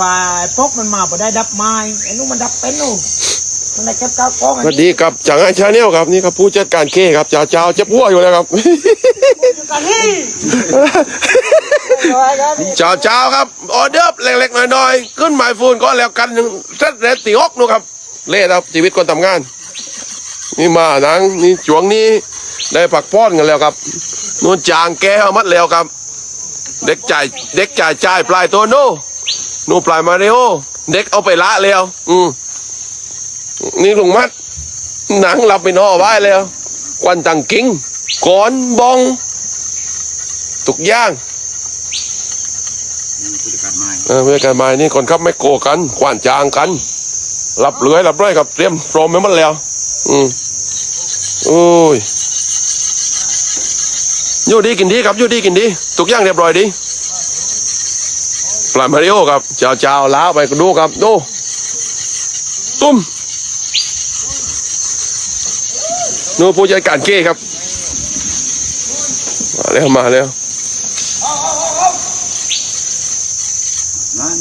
ว่าไอ้พกมันมาพอได้ดับไม้ไอ้นู้นมันดับเป็นนู่นมันได้เก็บก้าวกองสวัสดีครับจังไอชาแนลครับนี่ครับผู้จัดการเคครับจ่าเจ้าเจ็บหัวอยู่แล้วครับ กันนี่จ่าเจ้าครับออเดอร์เล็กๆน้อยๆขึ้นหมายฟูนก็แล้วกันหนึ่งเซตเรตตีออกนู่นครับเล่ครับชีวิตคนทำงาน นี่มานังนี่ช่วงนี้ได้ผักป้อนกันแล้วครับนู่นจางแก้วมัดแล้วครับ เด็กจ่ายเด็กจ่ายจ่ายปลายตัวโน่ นูนปลายมาริโอเด็กเอาไปละแล้วอืมนี่ลุงมัด หนังหลับไปนอไว้แล้วควันตังกิ้งก้อนบอง ตุกย่างผู้จัดการไม้เออเพื่อกันมานี่คนขับไม่โกกันขวานจางกันหลับเลื้อยหลับร้อยกับเตรียมพร้อมไว้หมดแล้ว อืมโอ้ยอยู่ดีกินดีครับอยู่ดีกินดี ทุกอย่างเรียบร้อยดี ปลามาริโอครับเจ้าเจ้าล้าไปดูครับดูตุ้มนูนผู้จัดการเก้ครับ มาแล้วมาแล้วนั่น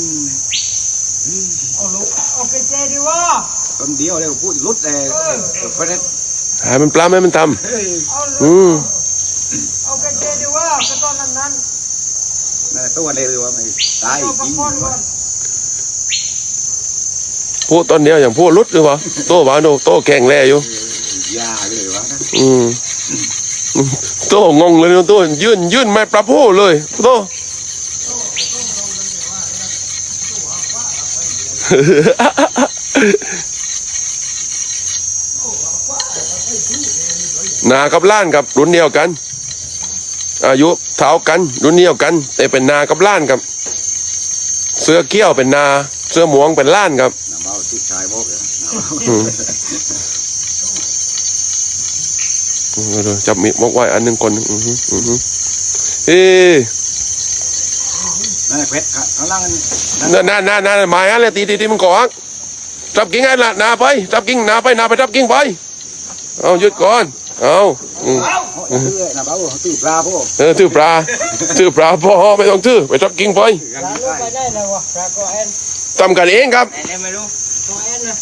เอาลูกเอาไปเจดีว่าต้นเดียวเลยพูดรุดเลยเพราะนั้นหามันปลาไม่มันทเอาำลูอืกม เอาไปเจดีว่าก็ตอนนั้นนั้น นั่น ตัวเลยว่าไม่ตายเอาปจริงก้อนก่อนพูดตอนเดียวอย่างพูดรุดหรือวะโตหวานโตโตแข็งแรงอยู่ยาเลยวะนะอืมโตงงเลยนะโตยื่นยื่นไม่ปรับพูเลยโตนากับล้านกับรุ่นเดียวกัน อายุเท่ากันรุ่นเดียวกัน แต่เป็นนากับล้านครับ เสื้อเกี้ยวเป็นนา เสื้อหมวงเป็นล้านครับน้ำเบาที่ชายบอกเลยอืมอืมเดี๋ยวจับมีดมกไว้อันหนึ่งคนหนึ่งอือหืออือหือเอ้ยนั่นเพชรข้างล่างนั่นนั่นนั่นนั่นหมายอะไรตีตีตีมันก่อนจับกิ่งไอ้ละนาไปจับกิ่งนาไปนาไปจับกิ่งไปเอาหยุดก่อน เอาอืม ตื้อน้ำเบาตื้อปลาพวกเออถือปลาถือปลาพอไม่ต้องถือไปจับกิ่งไปปลาลูกไปได้เลยวะปลาก็แอนทำกันเองครับแอนไม่รู้ก็แอนนะ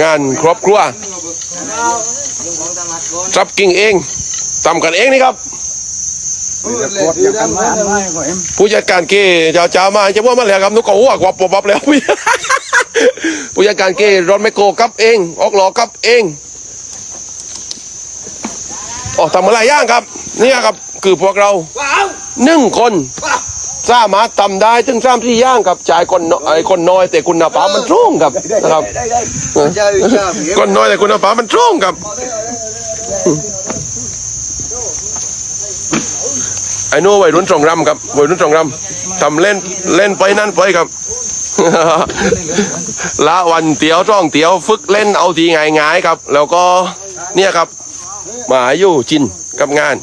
งานครอบครัวเอาลุงของตาดก่อนจับกิ่งเองทำกันเองนี่ครับโคตรอย่างกันม้อันไม้ก็เอ็มผู้จัดการเกจ้าจ้ามาจะว่ามาแล้วครับนุกก็อ้วกวับวับวับแล้ว ผู้จัดการเกย์รถไม่โกกับเอง ออกหลอกับเอง อ๋อทำอะไรย่างครับ เนี่ยครับคือพวกเราว้าวหนึ่งคนสามารถทำได้ถึงสามที่ย่างครับจ่ายคนน้อยไอ้คนน้อยแต่คุณภาพมันสูงครับนะครับได้ได้เจ้าเจ้าคนน้อยแต่คุณภาพมันสูงครับไอ้นู้วัยรุ่นสองรำครับวัยรุ่นสองรำทำเล่นเล่นไปนั่นไปครับละวันเตียวจ้องเตียว ฝึกเล่นเอาทีง่ายๆครับ แล้วก็เนี่ยครับ หมาอยู่จินกับงาน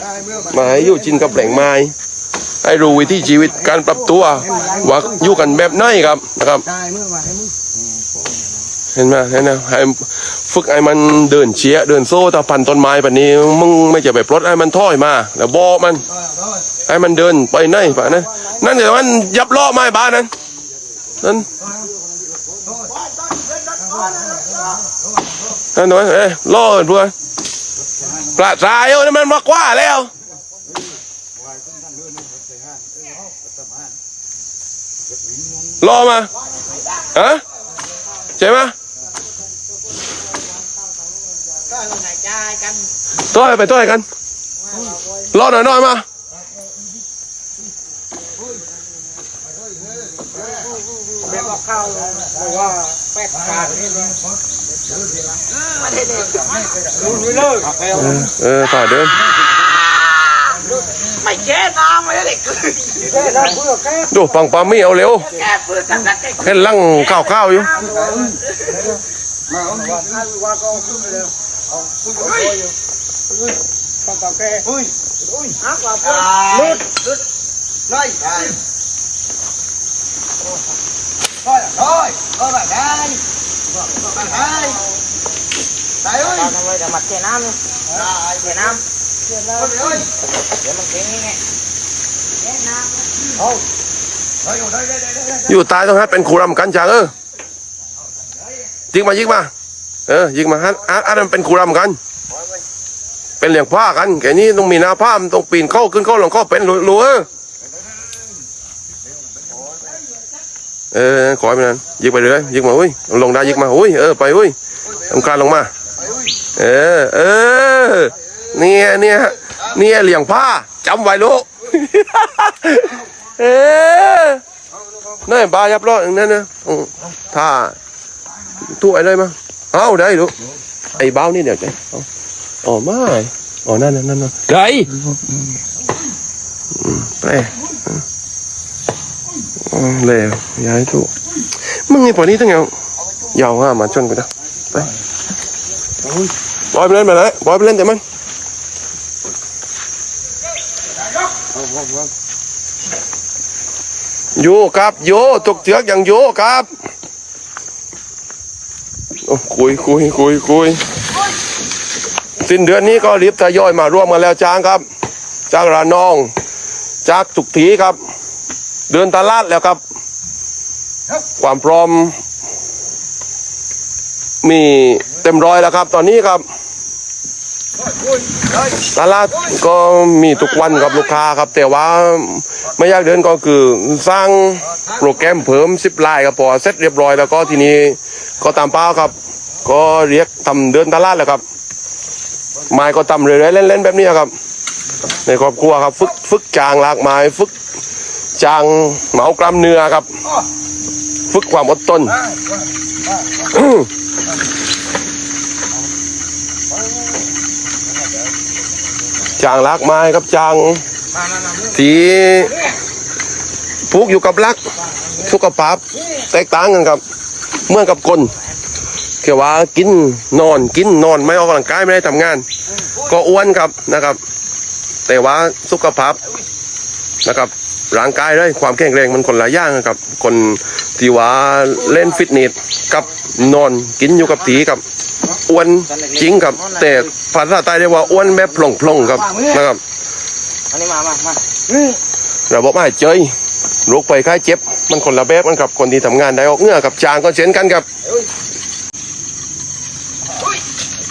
หมาอยู่จินกับแหล่งไม้ให้รู้วิธีชีวิตการปรับตัวว่าอยู่กันแบบไหนครับนะครับเห็นไหมเห็นไหมให้ฝึกให้มันเดินเชียเดินโซ่ตะพันต้นไม้แบบนี้มึงไม่จะไปปลดให้มันถอยมา แล้วบอกมันให้มันเดินไปไหนป่ะนะนั่นเดี๋ยวมันยับล้อไม้บ้านนั้นนั่นนั่นหน่อยเอ้ล้อเพื่อน กระจายเอ้ยมันมากว่าแล้วรอมาฮะใช่ไหมต้อยไปต้อยกันรอหน่อยหน่อยมาเรียกว่ข้าวหรือว่าแป๊กการนี่เลย ừ, tỏi đơn mày chết tao mày để cười đủ bằng ba mi áo liễu cái lăng cao cao chứ Rồi. Rồi. Rồi. Rồi. Rồi. Rồi. อ้ยเดี๋ยวมันเก่งนี่ไงแช่น้ำเอาอยู่ตายต้องฮัดเป็นครูรำกันจางเออยิงมายิงมา เออยิงมาฮัดฮัดฮัดมันเป็นครูรำกัน เป็นเหลี่ยงผ้ากันแกนี้ต้องมีหน้าผ้ามันต้องปีนเข้าขึ้นเข้าลงเข้าเป็นรู้เออ เออขอให้มันนั้นยิงไปเลยยิงมาอุ้ยลงได้ยิงมาอุ้ยเออไปอุ้ยทำการลงมา เออเออเนี่ยเนี่ยเนี่ยเหลี่ยงผ้าจำไว้ลูกเออนี่นบายับรอดอย่างนั้นนะอืมถ้าตู้อะไรมาเอาได้ลูกไอ้บ้านี่เดี๋ยวจเอาอ๋อไม่อ๋อนั่นนั่นนั่นได้อืมไปล ยย้ายตู้มึงไอ้ปอนี้ตั้งไงยาวห้ามาชนกูนะไปบอยไปเล่นไปเลยบอยไปเล่นแต่มันโยครับโยตกเถือกอย่างโยครับคุยคุยคุยคุยสิ้นเดือนนี้ก็รีบทยอยมาร่วมกันแล้วจ้างครับ จากระนอง จากตุกถีครับ เดินตลาดแล้วครับ ความพร้อม มีเต็มร้อยแล้วครับ ตอนนี้ครับ ตลาดก็มีทุกวันกับลูกค้าครับ แต่ว่าไม่อยากเดินก็คือสร้างโปรแกรมเพิ่มสิบลายครับพอเสร็จเรียบร้อยแล้วก็ทีนี้ก็ตามเป้าครับ ก็เรียกทำเดินตลาดแล้วครับไม้ก็ทำเรื่อยๆเล่นๆแบบนี้ครับ ในครอบครัวครับ ฝึกฝึกจางลากไม้ฝึก จางเหมากล้ามเนื้อครับ ฝึกความอดทนจางลากไม้ครับจางทีผูกอยู่กับลักสุขภาพแตกต่างกันครับ เมื่อกับคนแค่ว่ากินนอนกินนอนไม่ออกกำลังกายไม่ได้ทำงาน ก็อ้วนครับนะครับ แต่ว่าสุขภาพนะครับ ร่างกายเลยความแข็งแรงมันคนละอย่างนะครับ คนที่ว่าเล่นฟิตเนสกับนอนกินอยู่กับตีกับอ้วนจริงครับ แต่ภาษาใต้เรียกว่าอ้วนแบบพลงๆครับนะครับอันนี้มามามาระบบหายใจโรคไปไข้เจ็บ มันคนละแบบกันครับคนที่ทำงานได้ออกเหงื่อกับจางก็เช่นกันครับ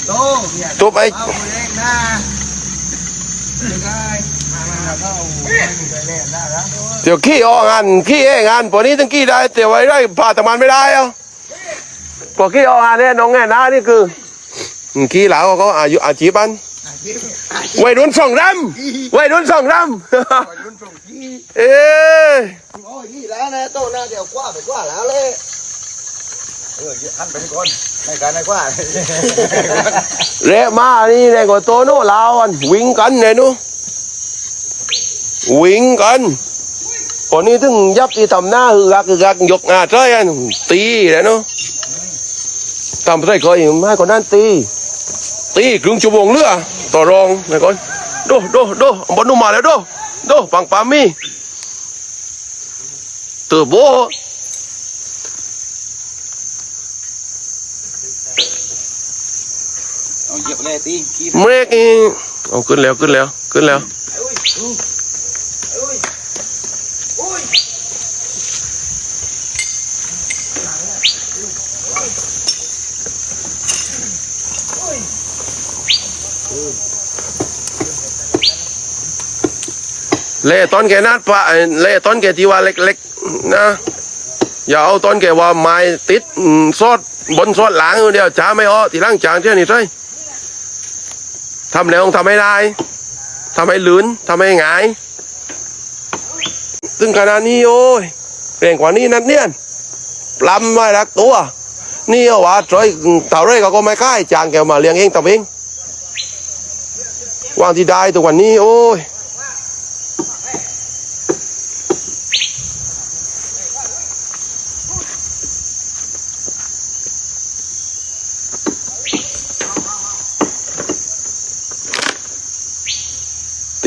โตเนี่ยตัวไปเอา เล็กนะไม่ได้มามามาเข้าไม่มีใครเล่นได้แล้วเดี๋ยวขี้ออกงานขี้เองงานพอนี้ต้องขี้ได้แต่ไว้ได้ผ่าทำงานไม่ได้เอะพอขี้ออกงานเนี่ยน้องแง่นานี่คืออืมขี้เหลาเขาอายุอาชีพอันอาชีพอาชีพวัยรุ่นสองรำวัยรุ่นสองรวัยรุ่นส่งที่ำเอ้ยโอ้ยนี่แล้วนะโตหน้าเดี๋ยวกว่าไปกว่าแล้วเลยเอออันเป็นคนในการในกว่าเละมานี่แรงกว่าโตโน่ลาวอันวิ่งกันเลยนู้ วิ่งกันคนนี้ถึงยับที่ทำหน้าคือกักคือกักยกงาใช่อันตีเลยเนาะทำไรเคยไม่คนนั้นตี ตีครึ่งชั่วโมงเรือต่อรองนะก่อนโดโดโดบอลนุ่มมาแล้วโดโดปังปามีเตอร์โบเอาเหยียบเลยตีขี้เมกอีเอาขึ้นแล้วขึ้นแล้วขึ้นแล้ว เล่ต้นแกนัดปะเล่ต้นแกที่ว่าเล็กๆนะ อย่าเอาต้นแกว่าไม้ติดซอดบนซอดหลังเดียวจ้าไม่อ้อทีหล่างจางเท่านี้ใช่ทำแล้วทำให้ได้ทำให้ลื่นทำให้หงายถึงขนาดนี้โอ้ยเร่งกว่านี้นัดเนี่ยปลำไม่รักตัว นี่ว่าจอยเต่าไรก็ก็ไม่ค่ายจางแกมาเลี้ยงเองทำเองวางที่ได้ตัววันนี้โอ้ย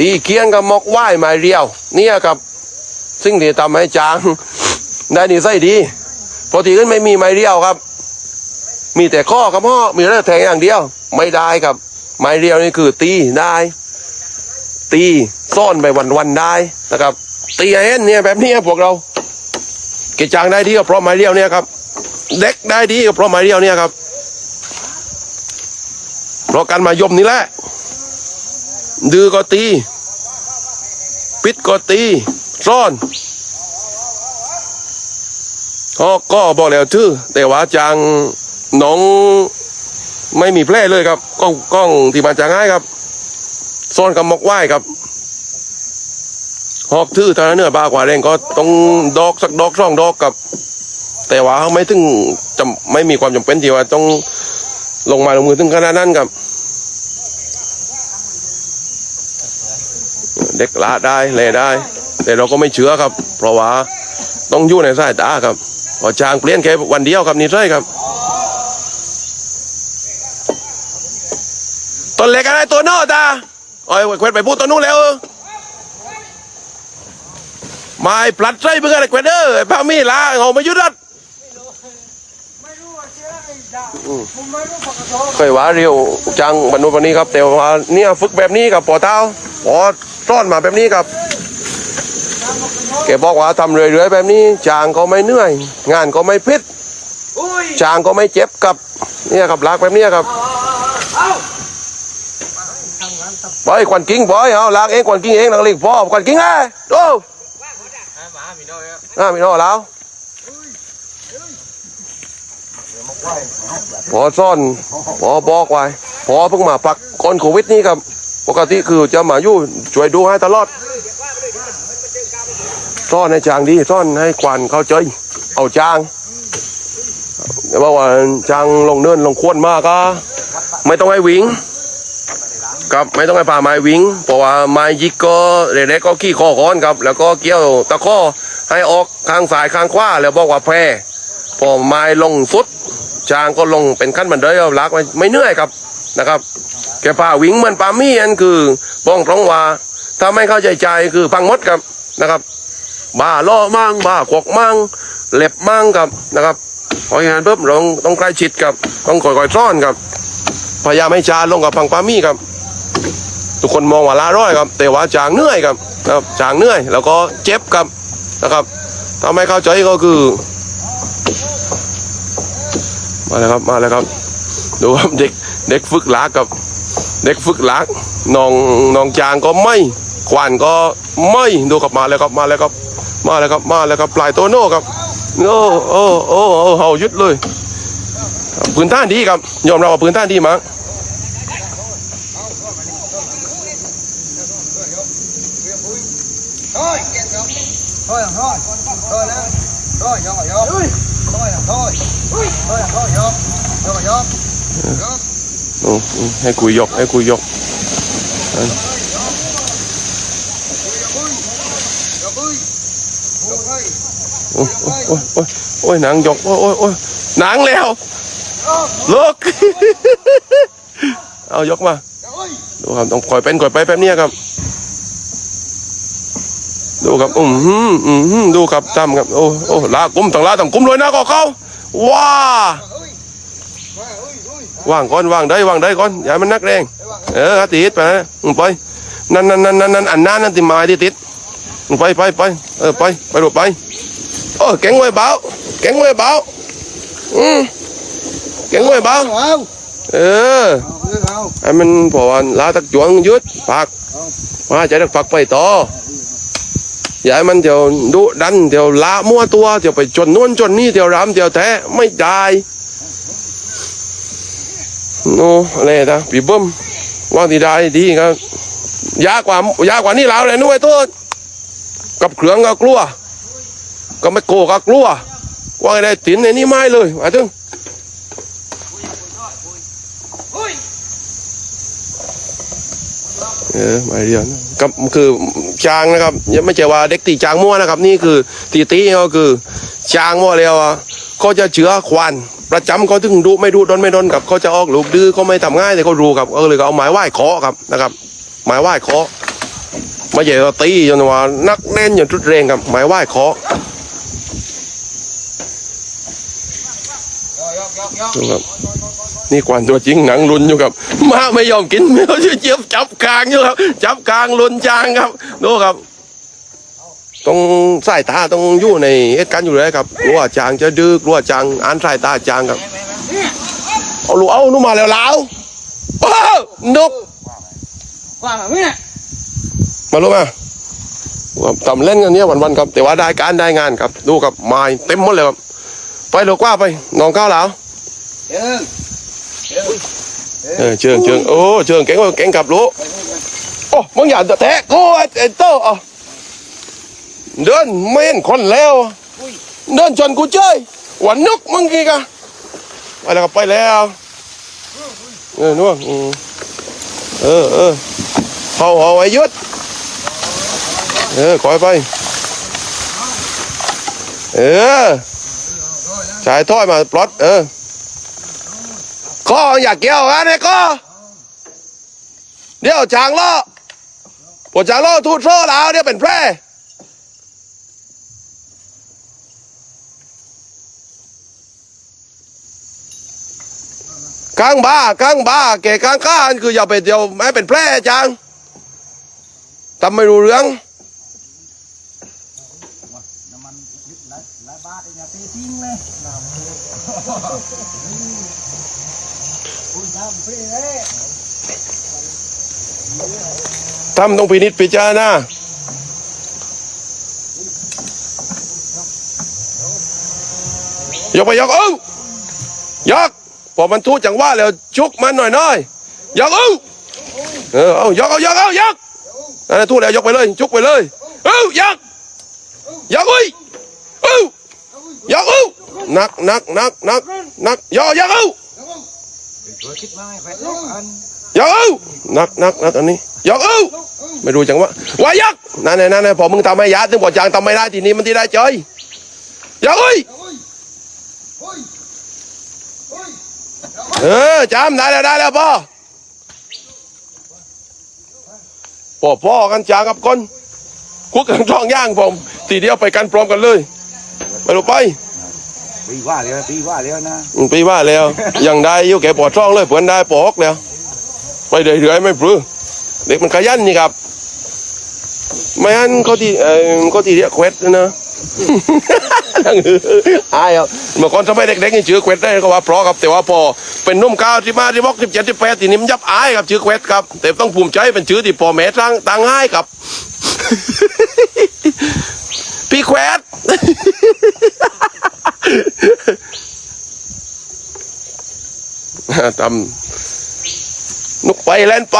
ตีเคียนกับมอกไหว้ไม้เรียว เนี่ยครับสิ่งที่ทำให้จางได้นิสัยดีปกติขึ้นไม่มีไม้เรียวครับ มีแต่ข้อกับพ่อมีเรื่แทงอย่างเดียว ไม่ได้ครับ ไม้เรียวนี่คือตีได้ ตีซ่อนไปวันๆได้นะครับ ตีเห็นเนี่ยแบบเนี้ยพวกเราเกจางได้ดีก็เพราะไม้เรียวเนี่ยครับ เด็กได้ดีก็เพราะไม้เรียวเนี่ยครับเพราะการมายมนี่แหละ ดื้อก็ตี ปิดก็ตีซ่อนก็ก็บอกแล้วชื่อ แต่ว่าจางน้องไม่มีแพร่เลยครับกล้องกล้องที่มาจางง่ายครับซ่อนกับมกไหวครับหอกทื่อเท่านั้นเนื้อบากว่าแรงก็ต้องดอกสักดอกสองดอกกับ แต่ว่าเขาไม่ถึงจำไม่มีความจำเป็นที่ว่าต้องลงมาลงมือถึงขนาดนั้นครับ เด็กละได้เลได้ แต่เราก็ไม่เชื่อครับ เพราะว่าต้องอยู่ในสายตาครับพอจางเปลี่ยนแค่วันเดียวครับนี่ใช่ครับต้นเล็กอะไรตัวโน้ตาโอ้ยเควดไปพูดตัวนู้นแล้วไม่ปลัดใจเพื่ออะไรกว่าเด้อไอ้พามีลาเอามายุดรัดไม่รู้ว่าเชื่อไอ้ดาผมไม่รู้ปกติเคยว่าเรียวจังบรรนุวันนี้ครับ แต่ว่าเนี่ยฝึกแบบนี้กับปอเท้าปอ ซ่อนมาแบบนี้ครับแกบอกว่าทำเรื่อยๆแบบนี้จางก็ไม่เหนื่อย งานก็ไม่พิษจางก็ไม่เจ็บกับเนี่ยครับลากแบบนี้ครับบอยควันกิ้งบอยเอาลากเองควันกิ้งเองนักเลงพ่อควันกิ้งไอ้ดูอ่ามีน้อแล้วพอซ่อนพอบอกไว้พอเพิ่งมาปักก่อนโควิดนี่ครับ ปกติคือจะมาอยู่ช่วยดูให้ตลอดซ่อนให้จางดีซ่อนให้ควันเข้าใจเอาจางอย่าบอกว่าจางลงเนินลงควนมากก็ไม่ต้องให้วิ่งครับไม่ต้องไปผ่าไม้วิ่งเพราะว่าไม้ยิกก็เด็กๆก็ขี้คอก้อนครับ แล้วก็เกี่ยวตะข้อให้ออกข้างซ้ายข้างขวาแล้วบอกว่าแพร่พอไม้ลงสุดจางก็ลงเป็นขั้นบันไดเอาลักไม่เหนื่อยครับ นะครับแกผ่าวิ่งเหมือนปามี่อันคือบ้องตรงว่าถ้าไม่เข้าใจใจคือพังมดครับนะครับบ้าล่อมั่งบ้าขวกมั่งเล็บมั่งครับนะครับพอย่านั้นปุ๊บเราต้องใกล้ชิดครับต้องคอยๆซ่อนครับพยายามให้จาลงกับพังปามี่ครับ ทุกคนมองว่าลาร้อยครับ แต่ว่าจางเหนื่อยครับนะครับจางเหนื่อย แล้วก็เจ็บครับนะครับถ้าไม่เข้าใจก็คือ มาแล้วครับมาแล้วครับ ดูครับเด็ก เด็กฝึกหลักครับเด็กฝึกหลักน้องน้องจางก็ไม่ขวานก็ไม่ดูครับมาแล้วครับมาแล้วครับมาแล้วครับมาแล้วครับปลายโตโน่ครับโอ้โอ้โอ้โอ้เฮายึดเลยพื้นท่านดีครับยอมรับว่าพื้นท่านดีมา ให้คุยยก ให้คุยยกโอ้ยโอ้ยโอ้ยโอ้ยโอ้ยหนังยก โอ้ยโอ้ยโอ้ยหนังแล้วลุกเอายกมา ดูครับ ต้องคอยเป็นคอยไปแป๊บเนี้ยครับ ดูครับ อืมอืมดูครับทำครับ โอ้โอ้ลากุ้มต้องลาต้องกุ้มเลยนะก็เขาว้า ว่างก่อนว่างได้ว่างได้ก่อนอย่าให้มันนักแรงเออติดไปนะอืมไปนั่นนั่นนั่นนั่นอันนั้นนั่นติมาที่ติดอืมไปไปไปเออไปไปดูไปโอ้เก่งไว้เบาเก่งไว้เบาอืมเก่งไว้เบาเออไอ้มันพอวันลาตักจวงยุดปักมาจะได้ปักไปต่ออย่าให้มันเดี๋ยวดุดันเดี๋ยวละมั่วตัวเดี๋ยวไปจนนู่นจนนี่เดี๋ยวรำเดี๋ยวแท้ไม่ได้ โน่อะไรนะปีเบิ้มว่างดีได้ดีครับยากกว่ายากกว่านี่แล้วเลยนุ้ยตัวกับเครื่องก็กลัว ก็ไม่โกก็กลัว ว่าไงได้ตินในนี่ไม่เลยมาถึงเออหมายเรียนกับคือจางนะครับยังไม่ใช่ว่าเด็กตีจางมั่วนะครับ นี่คือตีตีก็คือจางมั่วแล้วอะเขาจะเชื้อควัน ประจำเขาถึงดูไม่ดูดนไม่ดนกับเขาจะออกลูกดื้อเขาไม่ทำง่ายแต่เขารู้ครับก็เลยก็เอาไม้ไหว้เคาะครับนะครับไม้ไหว้เคาะม่ใช่ว่าตีจนว่านักแน่นอย่างทุดเรงครับไม้ไหว้เคาะครับนี่ควันตัวจริงหนังลุนอยู่ครับมาไม่ยอมกินไม่เอาชื่อเจี๊ยบจับกลางอยู่ครับ จับกลางลุนจางครับดูครับ ต้องสายตาต้องอยู่ในเหตุการณ์อยู่เลยครับกลัวจางจะดื้อกลัวจางอ่านสายตาจางครับเอาลูกเอานู่นมาแล้วแล้วโอ้นกว่าแบบนี้มาลูกมาว่าทำเล่นกันเนี้ยวันๆครับ แต่ว่าได้การได้งานครับ ดูครับไม้เต็มหมดเลยครับไปลูกว่าไปน้องก้าวแล้วเดินเออเชิงเชิงโอ้เชิงเก่งว่าเก่งกับลูกโอ้มึงอย่าแตะกูไอ้ไอ้โตอะ เดินไม่เห็นคนแล้วเดินชนกูเจ้ยวันนกมึงกี่กะไปแล้วก็ไปแล้วเออนู่นอืมเออเออเอาเอาไว้ยุดเออคอยไป เออชายถ้อยมาปลดเออก็อยากเกี่ยวกันเนี่ยก็เดี๋ยวจางล้อปวดจางล้อทูดโซ่แล้วเดี๋ยวเป็นแพร่ กลางบ้ากลางบ้าเกะกลางก้านคืออย่าไปเดียวไม่เป็นแพร่จางทำไม่รู้เรื่องทำต้องพินิจพิจารณายกไปยกเอ้ายก พอมันทูดจังว่าแล้วชุกมันหน่อยหน่อยยกเอ้าเออเอายกเอายกเอายกนั่นแหละทูดแล้วยกไปเลย ชุกไปเลยเอ้ายกยกอุ้ยเอ้ายกเอ้านักนักนักนักนักยกยกเอ้ายกอันยกเอ้านักนักนักอันนี้ยกเอ้าไม่รู้จังว่าวายักนั่นแหละนั่นแหละพอมึงทำให้ยาถึงบอกจางทำไม่ได้ทีนี้มันที่ได้เจยยกเอ้ย เฮ้ยเฮ้ย เฮ้ยเออจำได้แล้วได้แล้วพ่อพ่อพ่อกันจางกับคนคุกกันช่องย่างผมทีเดียวไปกันพร้อมกันเลย ไปลูกไปปีว่าแล้วปีว่าแล้วนะอืมปีว่าแล้วยังได้อยู่แกปอดช่องเลยเพื่อนได้ปอกแล้ว ไปเรื่อยๆไม่ปลื้อเด็กมันขยันนี่ครับ ไม่งั้นเขาที่เออเขาที่เรียกเควสนะ อายอะเมื่อก่อนสมัยเด็กๆนี่ชื่อเควสได้ก็ว่าเพราะครับแต่ว่าพอเป็นนุ่มก้าวที่มาที่บอกสิบเจ็ดที่แปดทีนี้มยับอายครับชื่อเควสครับ แต่ต้องภูมิใจเป็นชื่อที่พ่อแม่ตั้งตั้งให้ครับ พี่แควสทำนุกไปแลนไป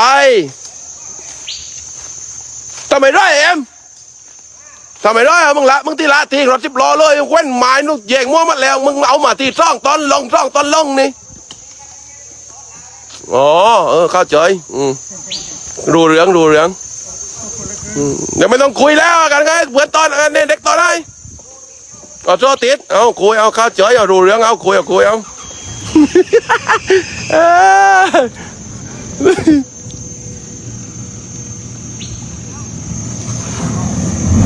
ทำไมได้เอ็ม ทำไมได้อะมึงละมึงที่ละทีรถสิบล้อเลยเว้นไม้นุกแยงมั่วมาแล้ว มึงเอามาทีซ่องตอนลงซ่องตอนลงนี่อ๋อเออเข้าใจอืมรู้เรื่องรู้เรื่องอืมเดี๋ยวไม่ต้องคุยแล้วกันไงเพื่อนตอนเนี่ยเด็กตอนไหนเอาโซติดเอาคุยเอาเข้าใจเอารู้เรื่องเอาคุยเอาคุยเอา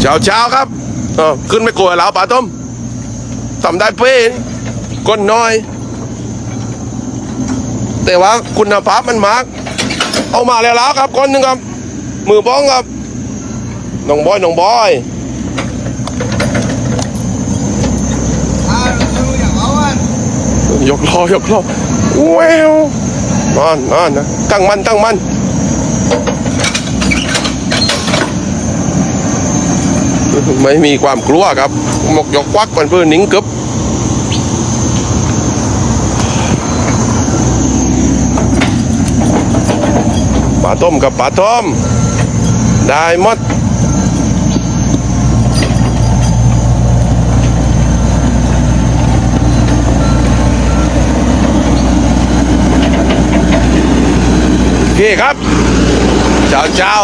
เช้าเช้าครับเออขึ้นไม่กลัวแล้วป่าต้มทำได้เป้ก้นน้อย แต่ว่าคุณภาพมันมากเอามาแล้วแล้วครับคนหนึ่งครับ มือบ้องครับน้องบอยน้องบอยอ่าดูอย่างเอาอันยกล้อยกล้อแววนอนนอนนะตั้งมันตั้งมัน ไม่มีความกลัวครับหมกยกควักมันเพื่อนิงกึบปลาต้มกับปลาต้มได้หมดโอเคครับเจ้าเจ้า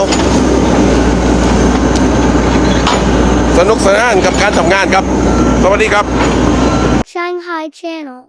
สนุกสนานกับการทำงานครับ สวัสดีครับ Shanghai Channel